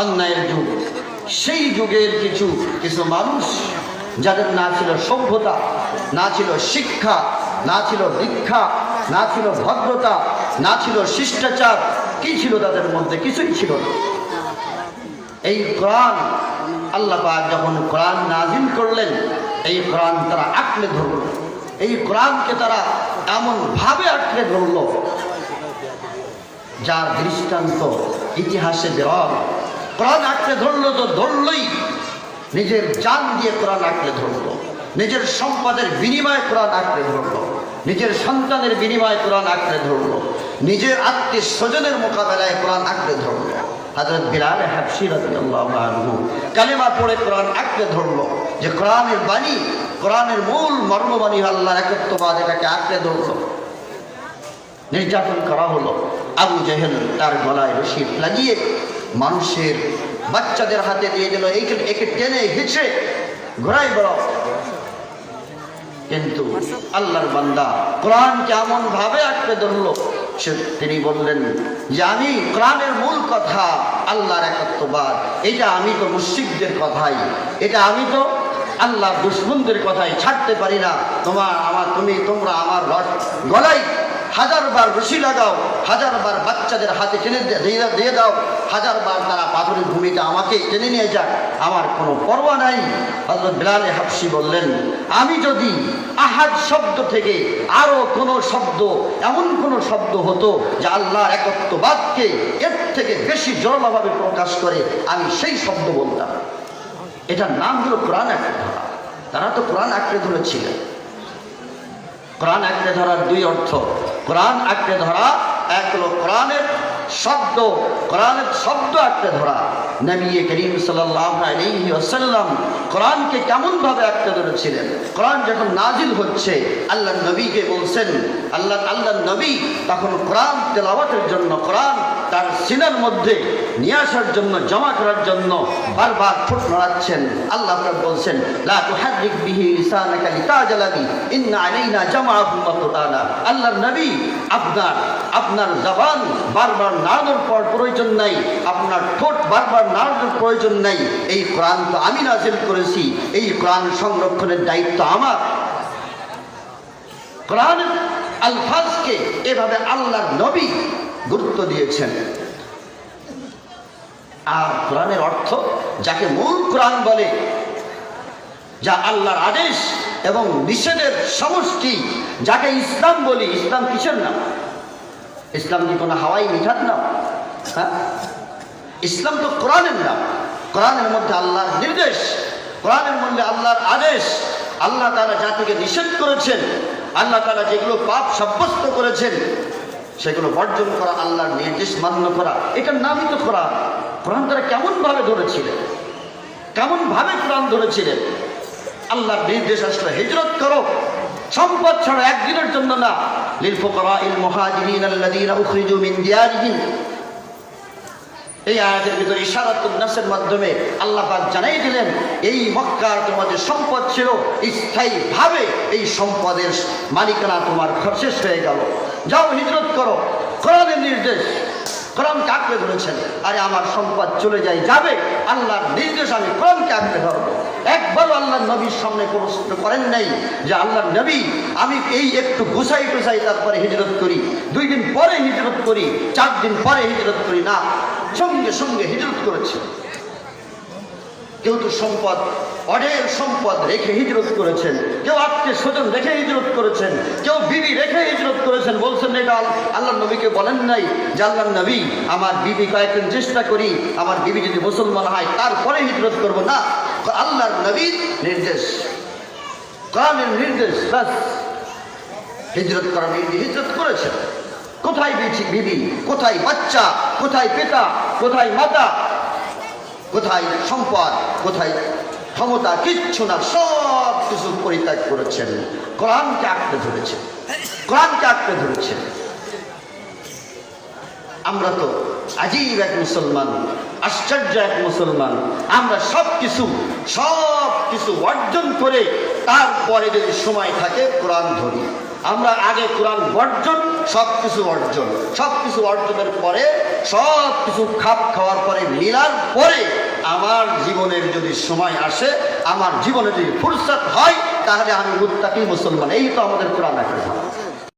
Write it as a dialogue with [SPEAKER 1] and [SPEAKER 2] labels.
[SPEAKER 1] অন্যায়ের যুগ। সেই যুগের কিছু কিছু মানুষ যাদের না ছিল সভ্যতা, না ছিল শিক্ষা, না ছিল দীক্ষা, না ছিল ভদ্রতা, না ছিল শিষ্টাচার, কি ছিল তাদের মধ্যে? কিছুই ছিল না। এই কোরআন, আল্লাহ যখন কোরআন নাজিল করলেন, এই কোরআন তারা আঁকড়ে ধরল। এই কোরআনকে তারা এমনভাবে আঁকড়ে ধরল, যার দৃষ্টান্ত ইতিহাসে বিরল কোরআন আঁকড়ে ধরলো তো ধরলই। নিজের জান দিয়ে কোরআন আঁকড়ে ধরলো। নিজের সম্পদের বিনিময়ে কোরআন আঁকড়ে ধরলো। নিজের সন্তানের বিনিময়ে কোরআন আঁকড়ে ধরলো। নিজের আত্মীয় স্বজনের মোকাবেলায় কোরআন আঁকড়ে ধরলো। হাজরত বিলাল হাফসি আনহু কালেমা পড়ে কোরআন আঁকড়ে ধরলো। যে কোরআনের বাণী, কোরআনের মূল মর্মবাণী আল্লাহর একত্ববাদ, এটাকে আঁকড়ে ধরলো। নির্যাতন করা হলো। আবু জেহেল তার গলায় রশি লাগিয়ে মানুষের বাচ্চাদের হাতে দিয়ে দিল, এইখানে, একে টেনে হিচড়ে ঘোরাই বেড়াও কিন্তু আল্লাহর বান্দা কোরআন কেমন ভাবে আঁকড়ে ধরলো, সে, তিনি বললেন, যে আমি কোরআনের মূল কথা আল্লাহর একত্ববাদ, এটা আমি তো মুসিকদের কথাই, এটা আমি তো আল্লাহ দুশ্মনদের কথাই ছাড়তে পারি না। তোমার, আমার, তুমি, তোমরা আমার গলায় হাজারবার রশি লাগাও হাজারবার বাচ্চাদের হাতে টেনে দিয়ে দাও হাজারবার তারা পাথরের ভূমিতে আমাকে টেনে নিয়ে যাক, আমার কোনো পরোয়া নাই। হজরত বিলালে হাফসি বললেন, আমি যদি আহাদ শব্দ থেকে আরও কোনো শব্দ, এমন কোনো শব্দ হতো যে আল্লাহর একত্ববাদকে এর থেকে বেশি জোরালোভাবে প্রকাশ করে, আমি সেই শব্দ বলতাম। এটার নাম হলো কোরআন আঁকড়ে তারা তো কোরআন আঁকড়ে ধরেছিলেন। কোরআন আঁকড়ে ধরার দুই অর্থ কোরআন আঁকড়ে ধরা, এক হলো কোরআনের শব্দ কোরআনের শব্দ আঁকড়ে ধরা। নবী করিম সাল্লাম কোরআনকে কেমনভাবে আঁকড়ে ধরেছিলেন? কোরআন যখন নাজিল হচ্ছে আল্লাহ নবীকে বলছেন, আল্লাহ আল্লাহ নবী তখন কোরআন তেলাওয়াতের জন্য, কোরআন তার সিনার মধ্যে নিয়ে আসার জন্য, জমা করার জন্য বারবার ঠোঁট নড়াচ্ছেন আল্লাহ বলছেন কুরআনা। আল্লাহর নবী, আপনার আপনার জবান বারবার নাড়ানোর পর প্রয়োজন নাই, আপনার ঠোঁট বারবার নাড়ানোর প্রয়োজন নাই। এই কোরআন তো আমি নাজিল করেছি, এই কোরআন সংরক্ষণের দায়িত্ব আমার। কোরআনের আলফাজকে এভাবে আল্লাহর নবী গুরুত্ব দিয়েছেন। আর কোরআনের অর্থ যাকে মূল কোরআন বলে, যা আল্লাহর আদেশ এবং নিষেধের সমষ্টি, যাকে ইসলাম বলি, ইসলাম কিসের নাম? ইসলাম কি কোনো হাওয়াই মিঠার নাম? হ্যাঁ? ইসলাম তো কোরআনের নাম। কোরআনের মধ্যে আল্লাহর নির্দেশ, কোরআনের মধ্যে আল্লাহর আদেশ। আল্লাহ তারা জাতিকে নিষেধ করেছেন, আল্লাহ তারা যেগুলো পাপ সাব্যস্ত করেছেন সেগুলো বর্জন করা, আল্লাহর নির্দেশ মান্য করা, এটার নামই তো কোরআন। কোরআন তারা কেমনভাবে ধরেছিলেন? কেমনভাবে কোরআন ধরেছিলেন? আল্লাহর নির্দেশ আসলে হিজরত করো। সম্পদ ছাড়া একদিনের জন্য না। এই আয়াতের ভিতরে ইশারাতুন নাসের মাধ্যমে আল্লাহ পাক জানাই দিলেন, এই মক্কার তোমাদের সম্পদ ছিল স্থায়ীভাবে এই সম্পদের মালিকানা তোমার শেষ হয়ে গেল। যাও, হিজরত করো। কোরআনের নির্দেশ। কোরআনকে আঁকড়ে ধরেছেন আরে, আমার সম্পদ চলে যায়, যাবে। আল্লাহর নির্দেশ আমি কোরআনকে আঁকড়ে ধরবো। একবারও আল্লাহ নবীর সামনে প্রশ্ন করেন নাই যে আল্লাহ নবী, আমি এই একটু গুছাই টুসাই তারপরে হিজরত করি। দুই দিন পরে হিজরত করি, চার দিন পরে হিজরত করি, না, সঙ্গে সঙ্গে হিজরত করেছে। কেউ তো সম্পদ অঢের সম্পদ রেখে হিজরত করেছেন। কেউ আত্মীয় স্বজন রেখে হিজরত করেছেন। কেউ বিবি রেখে হিজরত করেছেন। বলছেন, এটা আল- আল্লাহ নবীকে বলেন নাই যে আল্লাহ নবী, আমার বিবি কয়েকদিন চেষ্টা করি, আমার বিবি যদি মুসলমান হয়, তারপরে হিজরত করব। না আল্লাহর নবীর নির্দেশ। কোরআনের নির্দেশ বাস হিজরত করার হিজরত করেছেন। কোথায় বিবি? কোথায় বাচ্চা? কোথায় পিতা? কোথায় মাতা? কোথায় সম্পদ, কোথায় ক্ষমতা, কিচ্ছু না, সব কিছু পরিত্যাগ করেছেন। কোরআনকে আঁকড়ে ধরেছেন। কোরআনকে আঁকড়ে ধরেছেন। আমরা তো আজীব এক মুসলমান, আশ্চর্য এক মুসলমান। আমরা সব কিছু সব কিছু অর্জন করে তারপরে যদি সময় থাকে, কোরআন ধরি। আমরা আগে কোরআন বর্জন, সব কিছু অর্জন। সব কিছু অর্জনের পরে, সব কিছু খাপ খাওয়ার পরে মিলার পরে আমার জীবনের যদি সময় আসে, আমার জীবনে যদি ফুরসত হয়, তাহলে আমি মুত্তাকি মুসলমান। এই তো আমাদের কোরআন একটা